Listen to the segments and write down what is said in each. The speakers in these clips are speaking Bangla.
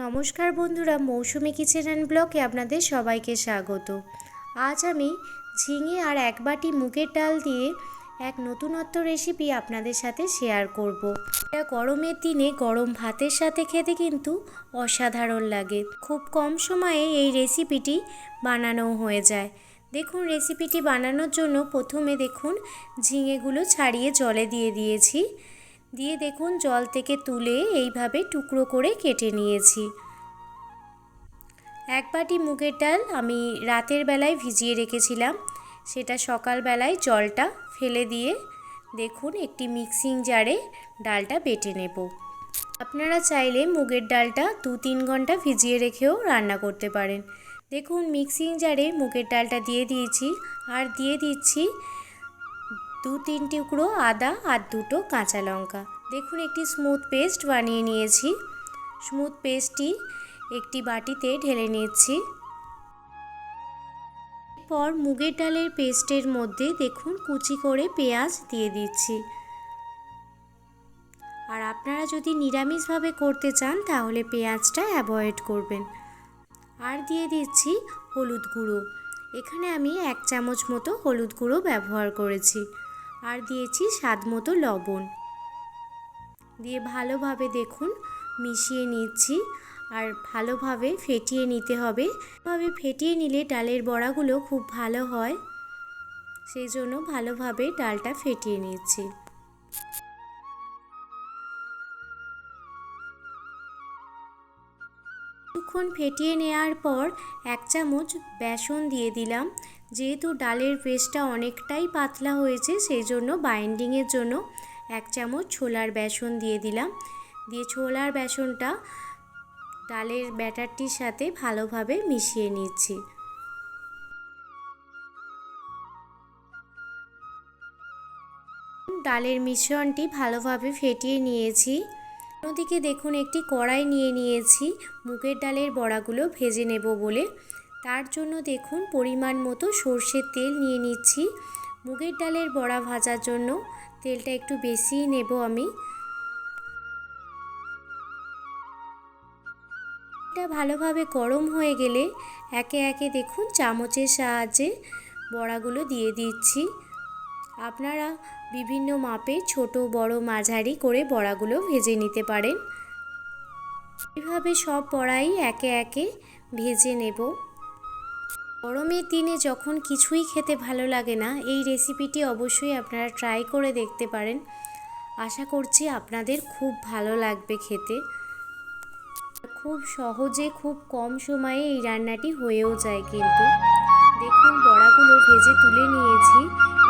নমস্কার বন্ধুরা, মৌসুমি কিচেন অ্যান্ড ব্লকে আপনাদের সবাইকে স্বাগত। আজ আমি ঝিঙে আর এক বাটি মুগের ডাল দিয়ে এক নতুনত্ব রেসিপি আপনাদের সাথে শেয়ার করব। এটা গরমের দিনে গরম ভাতের সাথে খেতে কিন্তু অসাধারণ লাগে। খুব কম সময়ে এই রেসিপিটি বানানোও হয়ে যায়। দেখুন রেসিপিটি বানানোর জন্য প্রথমে দেখুন, ঝিঙেগুলো ছাড়িয়ে জলে দিয়ে দিয়েছি। দিয়ে দেখুন, জল থেকে তুলে এইভাবে টুকরো করে কেটে নিয়েছি। এক বাটি মুগের ডাল আমি রাতের বেলায় ভিজিয়ে রেখেছিলাম। সেটা সকালবেলায় জলটা ফেলে দিয়ে দেখুন, একটি মিক্সিং জারে ডালটা বেটে নেব। আপনারা চাইলে মুগের ডালটা দু তিন ঘণ্টা ভিজিয়ে রেখেও রান্না করতে পারেন। দেখুন, মিক্সিং জারে মুগের ডালটা দিয়ে দিয়েছি। আর দিয়ে দিচ্ছি দু তিন টুকরো আদা আর দুটো কাঁচা লঙ্কা। দেখুন, একটি স্মুথ পেস্ট বানিয়ে নিয়েছি। স্মুথ পেস্টটি একটি বাটিতে ঢেলে নিচ্ছি। পর মুগের ডালের পেস্টের মধ্যে দেখুন, কুচি করে পেঁয়াজ দিয়ে দিচ্ছি। আর আপনারা যদি নিরামিষভাবে করতে চান, তাহলে পেঁয়াজটা অ্যাভয়েড করবেন। আর দিয়ে দিচ্ছি হলুদ গুঁড়ো। এখানে আমি এক চামচ মতো হলুদ গুঁড়ো ব্যবহার করেছি। আর দিয়েছি স্বাদ মতো লবণ। দিয়ে ভালোভাবে দেখুন, মিশিয়ে নিচ্ছি। আর ভালোভাবে ফেটিয়ে নিতে হবে। ভাবে ফেটিয়ে নিলে ডালের বড়াগুলো খুব ভালো হয়। সেই জন্য ভালোভাবে ডালটা ফেটিয়ে নিচ্ছি। কিছুক্ষণ ফেটিয়ে নেওয়ার পর এক চামচ বেসন দিয়ে দিলাম। যেহেতু ডালের পেস্টটা অনেকটাই পাতলা হয়েছে, সেই জন্য বাইন্ডিংয়ের জন্য এক চামচ ছোলার বেসন দিয়ে দিলাম। দিয়ে ছোলার বেসনটা ডালের ব্যাটারটির সাথে ভালোভাবে মিশিয়ে নিচ্ছি। ডালের মিশ্রণটি ভালোভাবে ফেটিয়ে নিয়েছি। অন্যদিকে দেখুন, একটি কড়াই নিয়ে নিয়েছি। মুগের ডালের বড়াগুলো ভেজে নেব বলে। তার জন্য দেখুন, পরিমাণ মতো সর্ষের তেল নিয়ে নিচ্ছি। মুগের ডালের বড়া ভাজার জন্য তেলটা একটু বেশিই নেব আমি। এটা ভালোভাবে গরম হয়ে গেলে একে একে দেখুন, চামচের সাহায্যে বড়াগুলো দিয়ে দিচ্ছি। আপনারা বিভিন্ন মাপে ছোট, বড়, মাঝারি করে বড়াগুলো ভেজে নিতে পারেন। এভাবে সব বড়াই একে একে ভেজে নেব। গরমের দিনে যখন কিছুই খেতে ভালো লাগে না, এই রেসিপিটি অবশ্যই আপনারা ট্রাই করে দেখতে পারেন। আশা করছি আপনাদের খুব ভালো লাগবে খেতে। খুব সহজে, খুব কম সময়ে এই রান্নাটি হয়েও যায় কিন্তু। দেখুন, বড়াগুলো ভেজে তুলে নিয়েছি।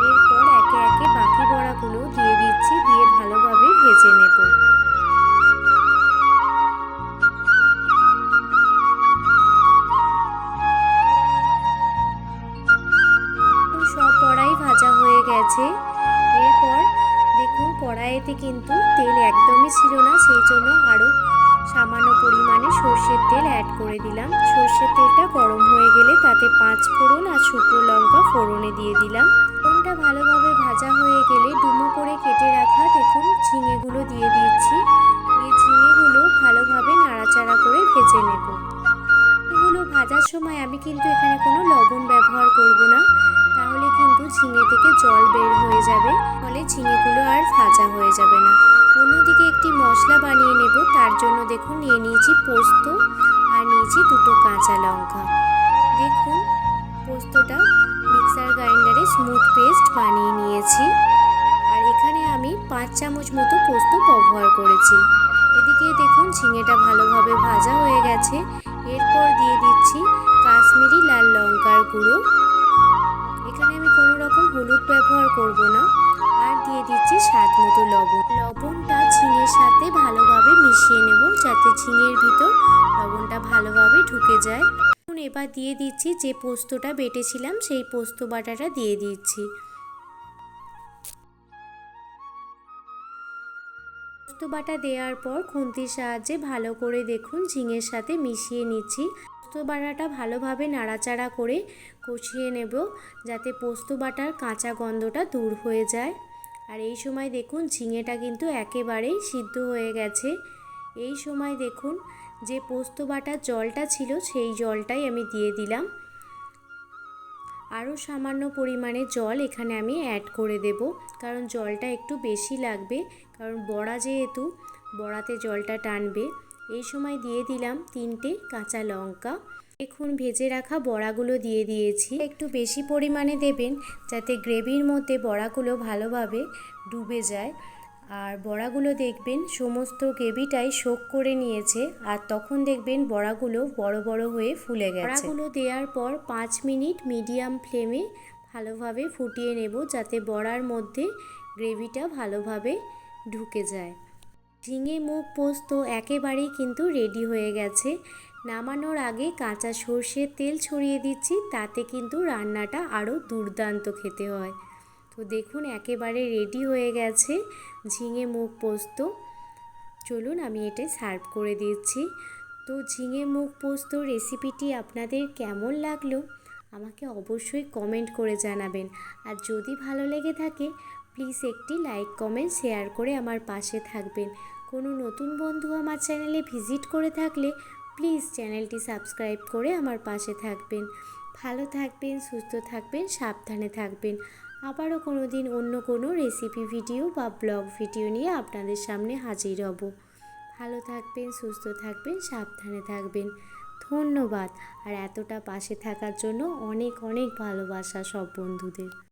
এরপর একে একে বাকি বড়াগুলো দিয়ে দিচ্ছি, দিয়ে ভালোভাবে ভেজে নেব। সব কড়াই ভাজা হয়ে গেছে। এরপর দেখুন, কড়াইতে কিন্তু তেল একদমই ছিল না, সেই জন্য আরও সামান্য পরিমাণে সর্ষের তেল অ্যাড করে দিলাম। সর্ষের তেলটা গরম হয়ে গেলে তাতে পাঁচ ফোড়ন আর শুকনো লঙ্কা ফোড়নে দিয়ে দিলাম। ফোড়নটা ভালোভাবে ভাজা হয়ে গেলে ডুমো করে কেটে রাখা দেখুন ঝিঙেগুলো দিয়ে দিচ্ছি। দিয়ে ঝিঙেগুলো ভালোভাবে নাড়াচাড়া করে ভেজে নেব। এগুলো ভাজার সময় আমি কিন্তু এখানে কোনো লবণ ব্যবহার করব না। তাহলে কিন্তু ঝিঙে থেকে জল বের হয়ে যাবে, ফলে ঝিঙেগুলো আর ভাজা হয়ে যাবে না। অন্যদিকে একটি মশলা বানিয়ে নেব। তার জন্য দেখুন, নিয়ে নিয়েছি পোস্ত আর নিয়েছি দুটো কাঁচা লঙ্কা। দেখুন, পোস্তটা মিক্সার গ্রাইন্ডারে স্মুথ পেস্ট বানিয়ে নিয়েছি। আর এখানে আমি পাঁচ চামচ মতো পোস্ত ব্যবহার করেছি। এদিকে দেখুন, ঝিঙেটা ভালোভাবে ভাজা হয়ে গেছে। এরপর দিয়ে দিচ্ছি কাশ্মীরি লাল লঙ্কার গুঁড়ো। এখানে আমি কোনো রকম হলুদ ব্যবহার করব না। দিয়ে দিচ্ছি স্বাদ মতো লবণ। লবণটা ঝিঙের সাথে ভালোভাবে মিশিয়ে নেব যাতে ঝিঙের ভিতর লবণটা ভালোভাবে ঢুকে যায়। এখন এবার দিয়ে দিচ্ছি যে পোস্তটা বেটেছিলাম সেই পোস্ত বাটাটা দিয়ে দিচ্ছি। পোস্ত বাটা দেওয়ার পর খুন্তির সাহায্যে ভালো করে দেখুন ঝিঙের সাথে মিশিয়ে নিচ্ছি। পোস্ত বাটাটা ভালোভাবে নাড়াচাড়া করে কষিয়ে নেব যাতে পোস্ত বাটার কাঁচা গন্ধটা দূর হয়ে যায়। আর এই সময় দেখুন ঝিঙেটা কিন্তু একেবারেই সিদ্ধ হয়ে গেছে। এই সময় দেখুন যে পোস্ত বাটার জলটা ছিল সেই জলটাই আমি দিয়ে দিলাম। আরও সামান্য পরিমাণে জল এখানে আমি অ্যাড করে দেব। কারণ জলটা একটু বেশি লাগবে। কারণ বড়া যেহেতু, বড়াতে জলটা টানবে। এই সময় দিয়ে দিলাম তিনটে কাঁচা লঙ্কা। দেখুন ভেজে রাখা বড়াগুলো দিয়ে দিয়েছি। একটু বেশি পরিমাণে দেবেন যাতে গ্রেভির মধ্যে বড়াগুলো ভালোভাবে ডুবে যায়। আর বড়াগুলো দেখবেন সমস্ত গ্রেভিটাই শোক করে নিয়েছে আর তখন দেখবেন বড়াগুলো বড় বড় হয়ে ফুলে গেছে। বড়াগুলো দেওয়ার পর পাঁচ মিনিট মিডিয়াম ফ্লেমে ভালোভাবে ফুটিয়ে নেব যাতে বড়ার মধ্যে গ্রেভিটা ভালোভাবে ঢুকে যায়। ঝিঙে মুখ পোস্ত একেবারেই কিন্তু রেডি হয়ে গেছে। নামানোর আগে কাঁচা সর্ষের তেল ছড়িয়ে দিচ্ছি, তাতে কিন্তু রান্নাটা আরও দুর্দান্ত খেতে হয়। তো দেখুন, একেবারে রেডি হয়ে গেছে ঝিঙে মুগ পোস্ত। চলুন, আমি এটা সার্ভ করে দিচ্ছি। তো ঝিঙে মুগ পোস্ত রেসিপিটি আপনাদের কেমন লাগল? আমাকে অবশ্যই কমেন্ট করে জানাবেন। আর যদি ভালো লেগে থাকে প্লিজ একটি লাইক কমেন্ট শেয়ার করে আমার পাশে থাকবেন। কোনো নতুন বন্ধু আমার চ্যানেলে ভিজিট করে থাকলে প্লিজ চ্যানেলটি সাবস্ক্রাইব করে আমার পাশে থাকবেন। ভালো থাকবেন, সুস্থ থাকবেন, সাবধানে থাকবেন। আবারও কোনো দিন অন্য কোনো রেসিপি ভিডিও বা ব্লগ ভিডিও নিয়ে আপনাদের সামনে হাজির হব। ভালো থাকবেন, সুস্থ থাকবেন, সাবধানে থাকবেন। ধন্যবাদ। আর এতটা পাশে থাকার জন্য অনেক অনেক ভালোবাসা সব বন্ধুদের।